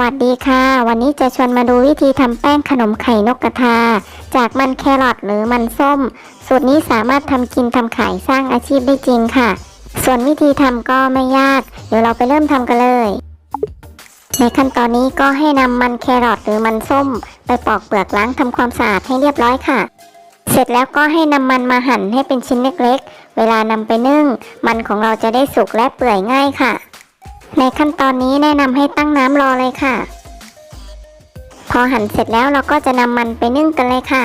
วัสดีค่ะ วันนี้จะชวนมาดูวิธีทำแป้งขนมไข่นกกระทา จากมันแครอทหรือมันส้ม สูตรนี้สามารถทำกินทำขายสร้างอาชีพได้จริงค่ะ ส่วนวิธีทำก็ไม่ยาก เดี๋ยวเราไปเริ่มทำกันเลย ในขั้นตอนนี้ก็ให้นำมันแครอทหรือมันส้ม ไปปอกเปลือกล้างทำความสะอาดให้เรียบร้อยค่ะ เสร็จแล้วก็ให้นำมันมาหั่นให้เป็นชิ้นเล็กๆ เวลานำไปนึ่ง มันของเราจะได้สุกและเปื่อยง่ายค่ะ ในขั้นตอนนี้แนะนำให้ตั้งน้ำรอเลยค่ะ พอหั่นเสร็จแล้วเราก็จะนำมันไปนึ่งกันเลยค่ะ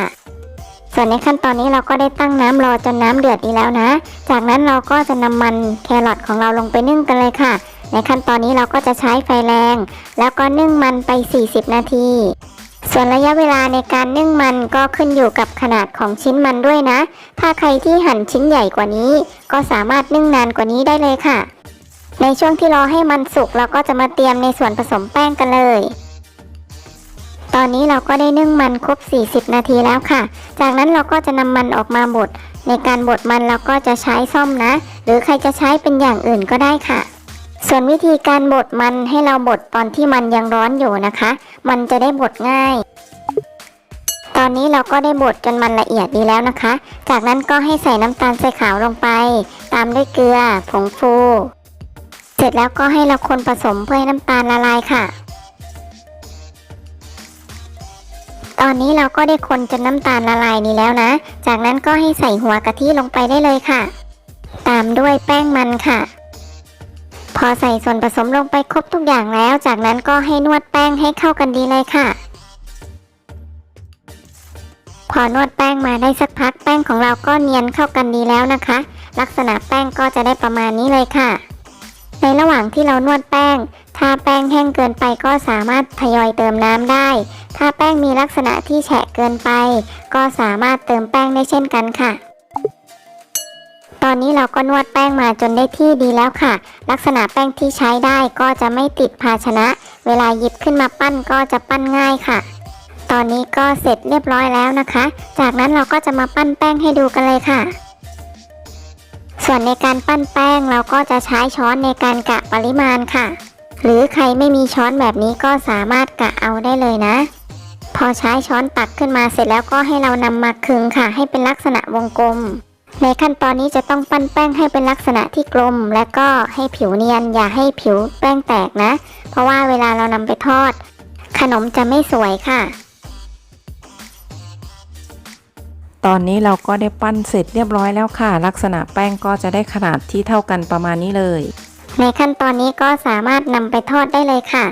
ส่วนในขั้นตอนนี้เราก็ได้ตั้งน้ำรอจนน้ำเดือดดีแล้วนะ จากนั้นเราก็จะนำมันแครอทของเราลงไปนึ่งกันเลยค่ะ ในขั้นตอนนี้เราก็จะใช้ไฟแรง แล้วก็นึ่งมันไป 40 นาทีส่วนระยะเวลาในการนึ่งมันก็ขึ้นอยู่กับขนาดของชิ้นมันด้วยนะ ถ้าใครที่หั่นชิ้นใหญ่กว่านี้ ก็สามารถนึ่งนานกว่านี้ได้เลยค่ะ ในช่วงที่รอให้มันสุกเราก็จะมาเตรียมในส่วนผสมแป้งกันเลย ตอนนี้เราก็ได้นึ่งมันครบ 40 นาทีแล้วค่ะ จากนั้นเราก็จะนำมันออกมาบด ในการบดมันเราก็จะใช้ซ่อมนะ หรือใครจะใช้เป็นอย่างอื่นก็ได้ค่ะ ส่วนวิธีการบดมันให้เราบดตอนที่มันยังร้อนอยู่นะคะ มันจะได้บดง่ายตอนนี้เราก็ได้บดจนมันละเอียดดีแล้วนะคะ จากนั้นก็ให้ใส่น้ำตาลใส่ขาวลงไป ตามด้วยเกลือ ผงฟู เสร็จแล้วก็ให้เราคนผสมเพื่อให้น้ำตาลละลายค่ะ ตอนนี้เราก็ได้คนจนน้ำตาลละลายนี้แล้วนะ จากนั้นก็ให้ใส่หัวกะทิลงไปได้เลยค่ะ ตามด้วยแป้งมันค่ะ พอใส่ส่วนผสมลงไปครบทุกอย่างแล้ว จากนั้นก็ให้นวดแป้งให้เข้ากันดีเลยค่ะ พอนวดแป้งมาได้สักพักแป้งของเราก็เนียนเข้ากันดีแล้วนะคะ ลักษณะแป้งก็จะได้ประมาณนี้เลยค่ะ ระหว่างที่เรานวดแป้ง ถ้าแป้งแห้งเกินไปก็สามารถทยอยเติมน้ำได้ ถ้าแป้งมีลักษณะที่แฉะเกินไป ก็สามารถเติมแป้งได้เช่นกันค่ะ ตอนนี้เราก็นวดแป้งมาจนได้ที่ดีแล้วค่ะ ลักษณะแป้งที่ใช้ได้ก็จะไม่ติดภาชนะ เวลาหยิบขึ้นมาปั้นก็จะปั้นง่ายค่ะ ตอนนี้ก็เสร็จเรียบร้อยแล้วนะคะ จากนั้นเราก็จะมาปั้นแป้งให้ดูกันเลยค่ะ ส่วนในการปั้นแป้งเราก็จะใช้ช้อนในการกะปริมาณค่ะ หรือใครไม่มีช้อนแบบนี้ก็สามารถกะเอาได้เลยนะ พอใช้ช้อนตักขึ้นมาเสร็จแล้วก็ให้เรานำมาคึงค่ะ ให้เป็นลักษณะวงกลม ในขั้นตอนนี้จะต้องปั้นแป้งให้เป็นลักษณะที่กลม และก็ให้ผิวเนียน อย่าให้ผิวแป้งแตกนะ เพราะว่าเวลาเรานำไปทอด ขนมจะไม่สวยค่ะ ตอนนี้เราก็ได้ปั้นเสร็จเรียบร้อยแล้วค่ะ ลักษณะแป้งก็จะได้ขนาดที่เท่ากันประมาณนี้เลย ในขั้นตอนนี้ก็สามารถนำไปทอดได้เลยค่ะ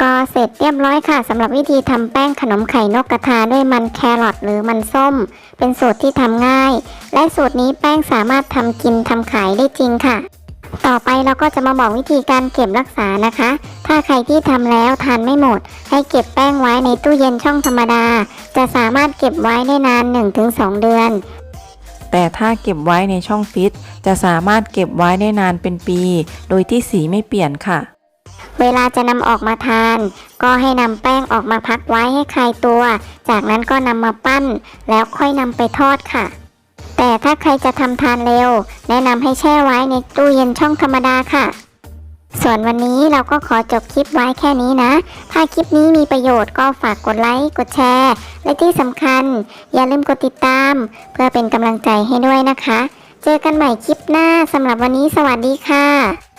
ก็เสร็จเรียบร้อยค่ะสำหรับวิธีทำแป้งขนมไข่นกกระทาด้วยมันแครอทหรือมันส้ม เป็นสูตรที่ทำง่าย และสูตรนี้แป้งสามารถทำกินทำขายได้จริงค่ะ ต่อไปเราก็จะมาบอกวิธีการเก็บรักษานะคะ ถ้าใครที่ทำแล้วทานไม่หมด ให้เก็บแป้งไว้ในตู้เย็นช่องธรรมดา จะสามารถเก็บไว้ได้นาน 1-2 เดือน แต่ถ้าเก็บไว้ในช่องฟิตจะสามารถเก็บไว้ได้นานเป็นปี โดยที่สีไม่เปลี่ยนค่ะ เวลาจะนำออกมาทาน ก็ให้นำแป้งออกมาพักไว้ให้คลายตัว จากนั้นก็นำมาปั้น แล้วค่อยนำไปทอดค่ะ แต่ถ้าใครจะทำทานเร็ว แนะนำให้แช่ไว้ในตู้เย็นช่องธรรมดาค่ะ ส่วนวันนี้เราก็ขอจบคลิปไว้แค่นี้นะ ถ้าคลิปนี้มีประโยชน์ก็ฝากกดไลค์กดแชร์ และที่สำคัญ อย่าลืมกดติดตาม เพื่อเป็นกำลังใจให้ด้วยนะคะ เจอกันใหม่คลิปหน้าสำหรับวันนี้สวัสดีค่ะ